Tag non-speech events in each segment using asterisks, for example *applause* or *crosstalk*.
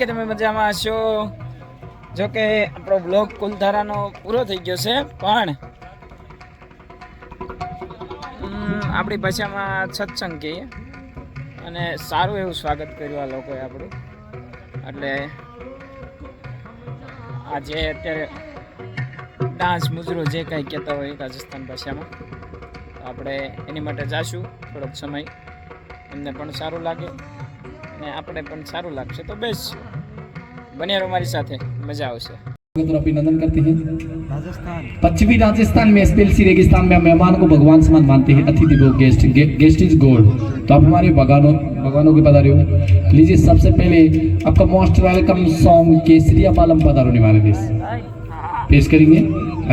કે તમે મજામાં હશો? જો કે આપણો બ્લોગ કુલધારાનો પૂરો થઈ ગયો છે, પણ આપણી ભાષામાં સત્સંગ કહીએ. અને સારું એવું સ્વાગત કર્યું આ લોકોએ આપણું. એટલે આજે અત્યારે ડાન્સ મુજરો જે કાંઈ કહેતા હોય રાજસ્થાન ભાષામાં. આપણે એની માટે જાશું થોડોક સમય. એમને પણ સારું લાગે. અને આપણે પણ સારું લાગશે તો બેસ બને રહો મારી સાથે મજા આવશે और अभिनंदन करते हैं पश्चिमी राजस्थान में स्पेलसी रेगिस्तान में मेहमान को भगवान समान मानते हैं अतिथि को गेस्ट गे, गेस्ट इज गॉड तो आप हमारे भगवानों भगवानों के पधारे हो लीजिए सबसे पहले आपका मोस्ट वेलकम सॉन्ग केसरिया पालम पधारो निवारे देश पेश करेंगे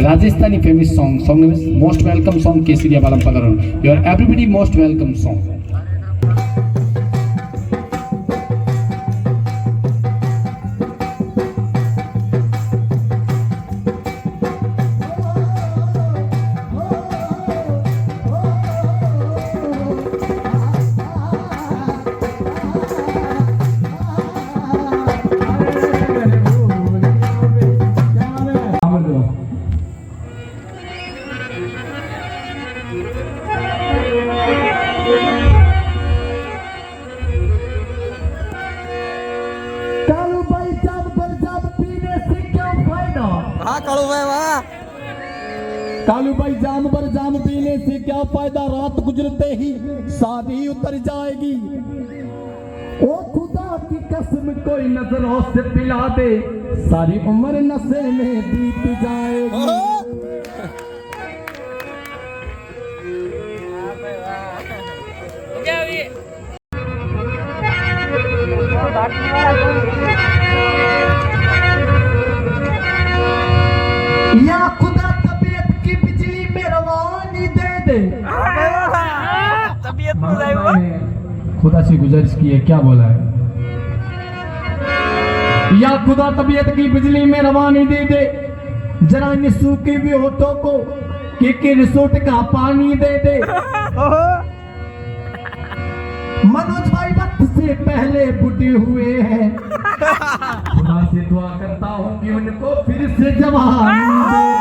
Rajasthani famous song song most welcome song केसरिया पालम पधारो you are everybody most welcome song वाह कालू भाई वाह कालू भाई जाम पर जाम पीने से क्या फ़ायदा? रात गुजरते ही शादी उतर जाएगी। ओ खुदा की कसम, कोई नज़रों से पिला दे। सारी उम्र नशे में बीत खुदा से गुजारिश की है क्या बोला है? या खुदा तबीयत की बिजली में रवानी दे दे जरा इन सूखे भी होठों को के के रिसोर्ट का पानी दे दे। मनोज भाई वक्त से पहले बुढ़े हुए हैं। *laughs* खुदा से दुआ करता हूँ कि उनको फिर से जवान दे।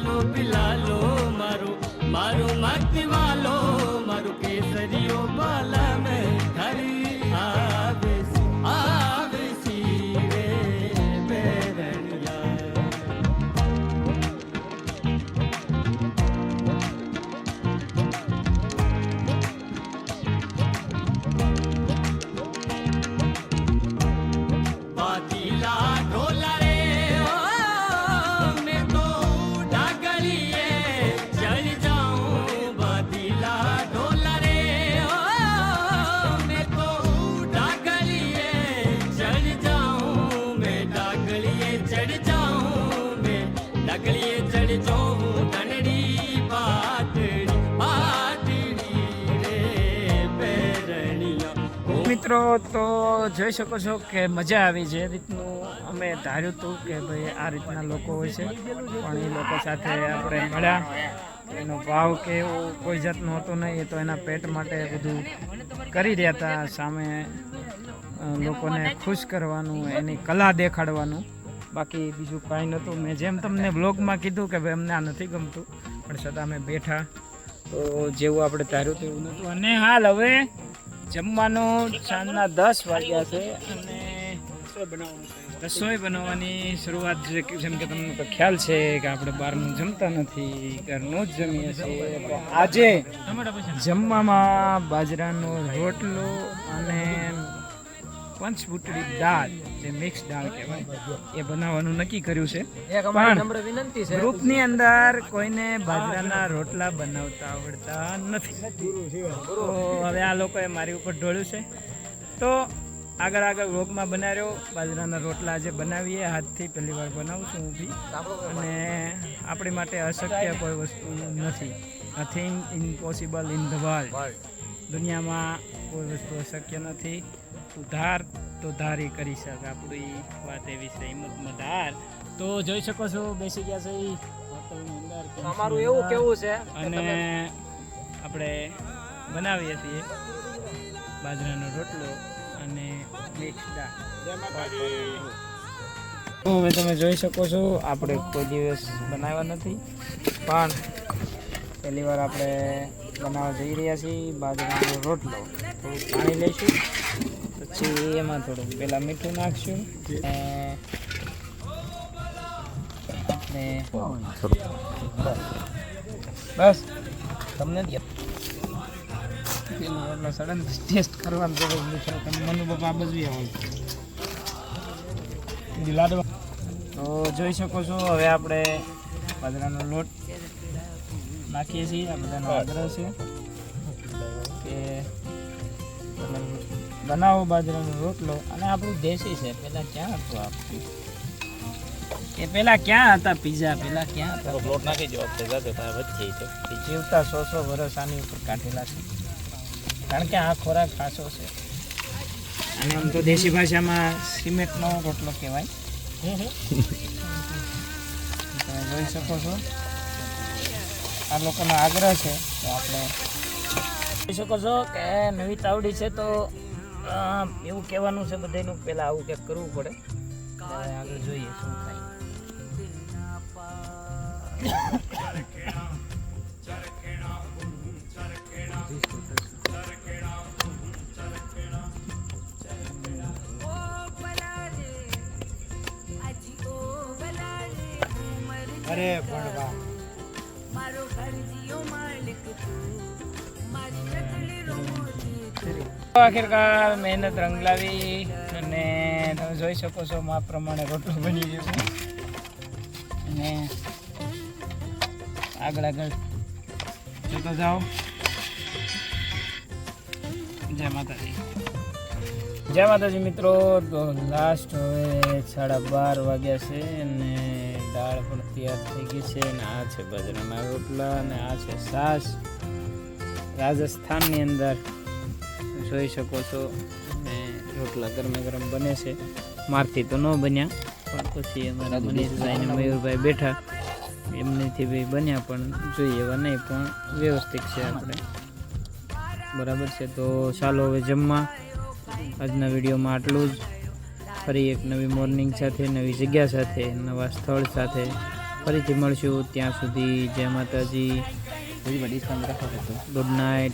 પિલાલો પિલાલો મારું મારું માગતી વાલો મારું કેસરીઓ બાલા મિત્રો, તો જોઈ શકો છો કે મજા આવી જે રીતનું અમે ધાર્યું હતું કે ભાઈ આ રીતના લોકો હોય છે. પણ એ લોકો સાથે આપણે મળ્યા. એનો ભાવ કે એવું કોઈ જાતનો હતો નહીં. એ તો એના પેટ માટે બધું કરી રહ્યા હતા. સામે લોકોને ખુશ કરવાનું, એની કલા દેખાડવાનું. બાકી બીજું કાંઈ નહોતું. મેં જેમ તમને બ્લોગમાં કીધું કે ભાઈ, અમને આ નથી ગમતું, પણ છતાં અમે બેઠા. તો જેવું આપણે ધાર્યું તેવું નહોતું. અને હાલ હવે જમવાનું સાંજના દસ વાગ્યા છે અને રસોઈ બનાવવાની શરૂઆત કે- જેમ કે તમને તો ખ્યાલ છે કે આપણે બહારનું જમતા નથી, ઘરનું જ જમીએ છીએ. આજે જમવામાં બાજરાનો રોટલો અને પંચબુટડી દાળ જે મિક્સ દાળ કહેવાય એ બનાવવાનું નક્કી કર્યું છે. પણ ગ્રુપની અંદર કોઈને બાજરાના રોટલા બનાવતા આવડતા નથી. તો હવે આ લોકોએ મારી ઉપર ઢોળ્યું છે. તો આગળ આગળ વ્લોગમાં બનાવ્યો બાજરાના રોટલા આજે બનાવીએ. હાથથી પહેલી વાર બનાવું છું હું બી. અને આપણી માટે અશક્ય કોઈ વસ્તુ નથી. Nothing impossible in the world દુનિયામાં કોઈ વસ્તુ અશક્ય નથી. ધાર તો ધારી કરી શક. આપણી વાત એવી છે હિંમતમાં ધાર. તો જોઈ શકો છો બેસી ગયા છે અમારું એવું કેવું છે અને આપણે બનાવીએ છીએ બાજરાનો રોટલો અને મિક્સ દાળ. હવે તમે જોઈ શકો છો આપણે કોઈ દિવસ બનાવ્યા નથી પણ પહેલી વાર આપણે બનાવવા જઈ રહ્યા છીએ બાજરાનો રોટલો. તો પાણી લઈશું. પછી એમાં થોડું પહેલાં મીઠું નાખશું. બસ. તમને એટલે સડન ટેસ્ટ કરવાનું જરૂર નથી તમે મનુ બાપા બજવી આવો તો જોઈ શકો છો, હવે આપણે બાજરાનો લોટ નાખીએ છીએ. આ બધાનો આગ્રહ છે. બનાવો બાજરાનો રોટલો અને આપણું દેશી છે. પહેલાં ક્યાં હતું આપણું એ પહેલા ક્યાં હતા પીઝા? પહેલા ક્યાં હતા? લોટ નાખી જવાબ આપણે જાતે તારે વચ્ચે તો જીવતા સો સો વર્ષ આની ઉપર કાઢેલા છે. કારણ કે આ ખોરાક ખાસો છે. અને આમ તો દેશી ભાષામાં સિમેન્ટનો રોટલો કહેવાય. તમે જોઈ શકો છો. આ લોકોનો આગ્રહ છે તો આપણે જોઈ શકો છો કે નવી તાવડી છે તો એવું કહેવાનું છે બધાનું પહેલાં આવું કંઈક કરવું પડે. આગળ જોઈએ શું થાય. અરે પણ વાહ આખિરકાર મહેનત રંગ લાવી અને તમે જોઈ શકો છો માપ પ્રમાણે રોટલો બની ગયો છે. અને આગળ આગળ જોતા જાઓ. જય માતાજી. જય માતાજી મિત્રો, તો લાસ્ટ હવે સાડા બાર વાગ્યા છે અને દાળ પણ તૈયાર થઈ ગઈ છે અને આ છે બજરાના રોટલા અને આ છે સાસ. રાજસ્થાનની અંદર જોઈ શકો છો. અને રોટલા ગરમે ગરમ બને છે. મારથી તો ન બન્યા પણ પછી અમારા મનીષભાઈ અને મયુરભાઈ બેઠા. એમનેથી ભાઈ બન્યા પણ જોઈએ એવા નહીં પણ વ્યવસ્થિત છે આપણે. બરાબર છે તો ચાલો હવે જમવા. આજના વિડીયોમાં આટલું જ. ફરી એક નવી મોર્નિંગ સાથે નવી જગ્યા સાથે નવા સ્થળ સાથે. ફરીથી મળશું ત્યાં સુધી. જય માતાજી. Good night.